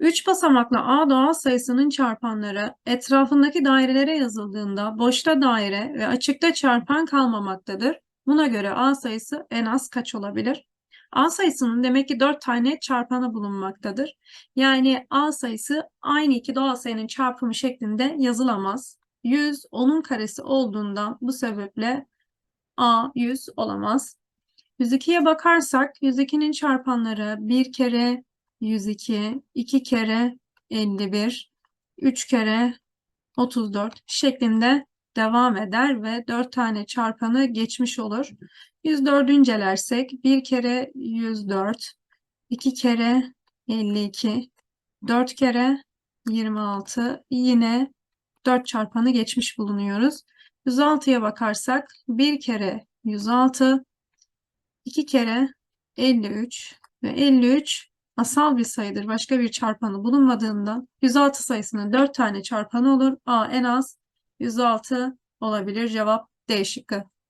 3 basamaklı A doğal sayısının çarpanları etrafındaki dairelere yazıldığında boşta daire ve açıkta çarpan kalmamaktadır. Buna göre A sayısı en az kaç olabilir? A sayısının demek ki 4 tane çarpanı bulunmaktadır. Yani A sayısı aynı iki doğal sayının çarpımı şeklinde yazılamaz. 100 onun karesi olduğundan bu sebeple A 100 olamaz. 102'ye bakarsak 102'nin çarpanları bir kere 102, 2 kere 51, 3 kere 34 şeklinde devam eder ve 4 tane çarpanı geçmiş olur. 104'ü incelersek 1 kere 104, 2 kere 52, 4 kere 26 yine 4 çarpanı geçmiş bulunuyoruz. 106'ya bakarsak 1 kere 106, 2 kere 53 ve 53 asal bir sayıdır. Başka bir çarpanı bulunmadığından 106 sayısının 4 tane çarpanı olur. A en az 106 olabilir. Cevap D şıkkı.